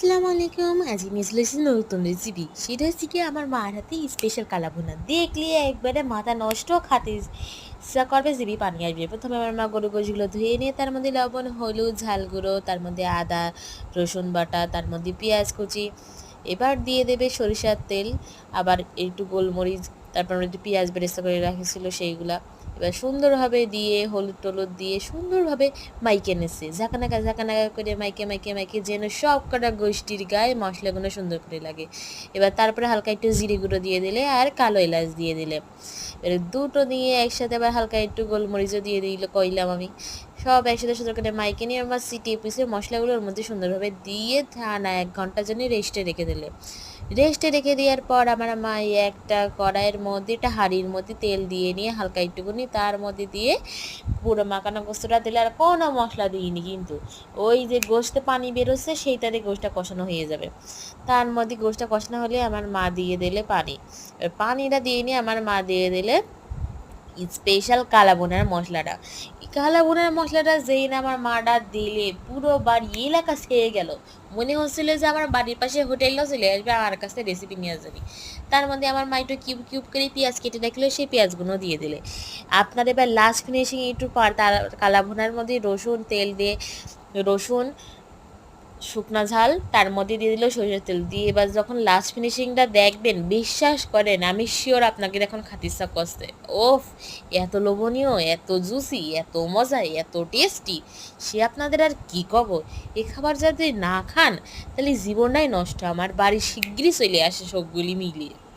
আসসালামু আলাইকুম। আজ আমি এসেছি নতুন রেসিপি সেটা হচ্ছে কি আমার মার হাতে স্পেশাল কালাভুনা দেখলে একবারে মাথা নষ্ট, খাতে করবে জিবি পানি আসবে। প্রথমে আমার মা গরু গোছগুলো ধুয়ে নিয়ে, তার মধ্যে লবণ, হলুদ, ঝাল গুঁড়ো, তার মধ্যে আদা, রসুন বাটা, তার মধ্যে পেঁয়াজ কুচি। এবার দিয়ে দেবে সরিষার তেল। আবার একটু গোলমরিচ, তারপর একটু পেঁয়াজ বেরেস্তা করে রাখেছিল সেইগুলা। এবার সুন্দরভাবে দিয়ে, হলুদ টলুদ দিয়ে সুন্দরভাবে মাইকে নেছে ঝাঁকানাকা ঝাঁকানাকা করে মাইকে মাইকে মাইকে যেন সব কটা গোষ্ঠীর গায়ে মশলাগুলো সুন্দর করে লাগে। এবার তারপরে হালকা একটু জিরে গুঁড়ো দিয়ে দিলে আর কালো এলাচ দিয়ে দিলে। এবার দুটো দিয়ে একসাথে আবার হালকা একটু গোলমরিচও দিয়ে দিল কইলাম আমি। সব একসাথে সুন্দর করে মাইকে নিয়ে আমার সিটি পিসে মশলাগুলোর মধ্যে সুন্দরভাবে দিয়ে ঠান্ডা এক ঘণ্টার জন্য রেস্টে রেখে দিলে। রেস্টে রেখে দেওয়ার পর আমার মা একটা কড়াইয়ের মধ্যে, একটা হাঁড়ির মধ্যে তেল দিয়ে নিয়ে হালকা একটুকুনি তার মধ্যে দিয়ে পুরো মাখানো গোস্তটা দিলে আর কোনো মশলা দিইনি কিন্তু। ওই যে গোস্তে পানি বেরোচ্ছে সেইটাতে গোস্তটা কষানো হয়ে যাবে। তার মধ্যে গোস্তটা কষানো হলে আমার মা দিয়ে দিলে পানি। পানিটা দিয়ে নিয়ে আমার মা দিয়ে দিলে স্পেশাল কালাবোনার মশলাটা। এই কালাবোনার মশলাটা যেই না আমার মাটা দিলে পুরো বাড়ি এলাকা ছেয়ে গেল। মনে হচ্ছিল যে আমার বাড়ির পাশে হোটেলও চলে আসবে আমার কাছে রেসিপি নিয়ে যাবি তার মধ্যে আমার মা একটু কিউব কিউব করে পেঁয়াজ কেটে রাখল সেই পেঁয়াজগুলো দিয়ে দিলে। আপনার এবার লাস্ট ফিনিশিং একটু কালাভুনার মধ্যে রসুন, তেল দিয়ে, রসুন শুকনা ঝাল, তার মধ্যে দিয়ে দিল সরিষার তেল। দিয়ে এবার যখন লাস্ট ফিনিশিংটা দেখবেন, বিশ্বাস করেন, আমি শিওর আপনাকে এখন খাতিসা কষতে। ওফ, এত লোভনীয়, এত জুসি এত মজা এত টেস্টি সে আপনাদের আর কি কব এ খাবার যদি না খান, তাহলে জীবনটাই নষ্ট। আমার বাড়ি শিগগিরই চলে আসে সবগুলি মিলিয়ে।